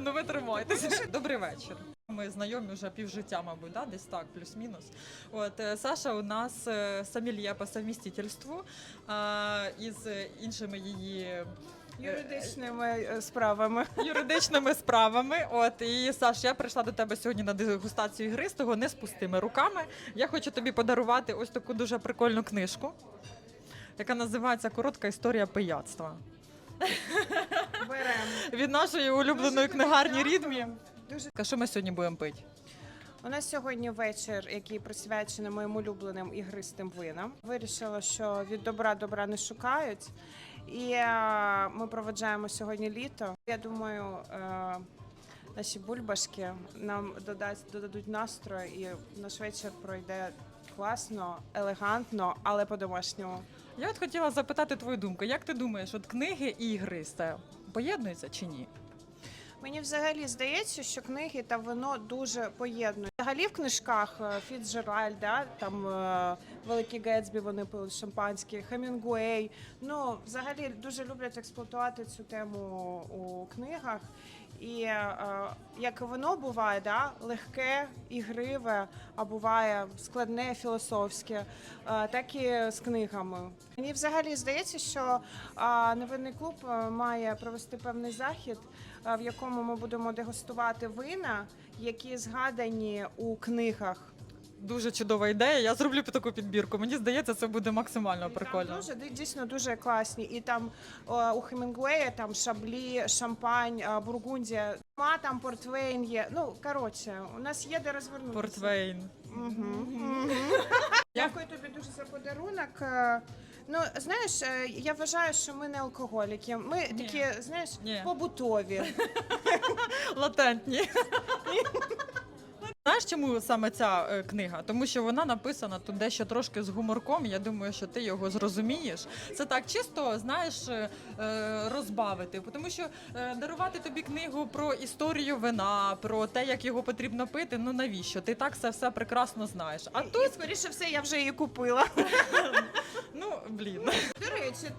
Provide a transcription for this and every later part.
ну ви тримайтеся. Добрий вечір. Ми знайомі вже півжиття, мабуть, да? десь так, плюс-мінус. От е, Саша у нас е, сомельє по совмістительству із іншими її е, Юридичними е, справами. юридичними справами. От і Саш, я прийшла до тебе сьогодні на дегустацію ігристого не з пустими руками. Я хочу тобі подарувати ось таку дуже прикольну книжку, яка називається Коротка історія пияцтва. Від нашої улюбленої книгарні Рідмі. Дуже А що ми сьогодні будемо пити? у нас сьогодні вечір, який присвячений моїм улюбленим ігристим винам. Вирішила, що від добра добра не шукають, і е, ми проведжаємо сьогодні літо. Я думаю, е, наші бульбашки нам додасть додадуть настрою, і наш вечір пройде класно, елегантно, але по-домашньому. Я от хотіла запитати твою думку. Як ти думаєш, от книги і ігристе поєднуються чи ні? Мені взагалі здається, що книги та вино дуже поєднують. Взагалі в книжках е, Фіцджеральд, да, там е, Великий Гетсбі, вони пили шампанське, Хемінгуей. Ну, взагалі дуже люблять експлуатувати цю тему у книгах. І е, як вино буває, да, легке, ігриве, а буває складне, філософське, так і з книгами. Мені взагалі здається, що невинний клуб має провести певний захід, в якому ми будемо дегустувати вина, які згадані у книгах. Дуже чудова ідея. Я зроблю таку підбірку. Мені здається, це буде максимально Там прикольно. дуже дійсно дуже класні. І там е, у Хемінгуея там шаблі, шампань, е, бургундія, ма там портвейн є. Ну коротше, у нас є де розвернутися. Портвейн. Угу. Дякую тобі дуже за подарунок. Е, Ну, знаєш, е, я вважаю, що ми не алкоголіки. Ми Ні. такі, знаєш, Ні. побутові. Латентні. Знаєш, чому саме ця е, книга? Тому що вона написана тут дещо трошки з гуморком. Я думаю, що ти його зрозумієш. Це так чисто, знаєш, е, е, розбавити. Тому що дарувати тобі книгу про історію вина, про те, як його потрібно пити. Ну навіщо? Ти так це все прекрасно знаєш. А І, тут, скоріше все, я вже її купила. ну блін. До речі,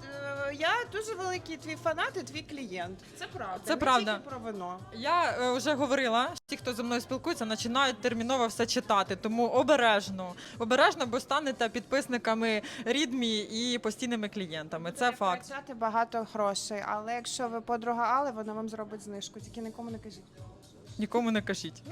я дуже великий твій фанат і твій клієнт. Це правда. Це правда. Про вино. Я вже говорила, що ті, хто зі мною спілкується, починають терміново все читати. Тому обережно, обережно, бо станете підписниками рідмі і постійними клієнтами. Це факт. втрачати багато грошей, але якщо ви подруга але вона вам зробить знижку. Тільки нікому не кажіть. Нікому не кажіть.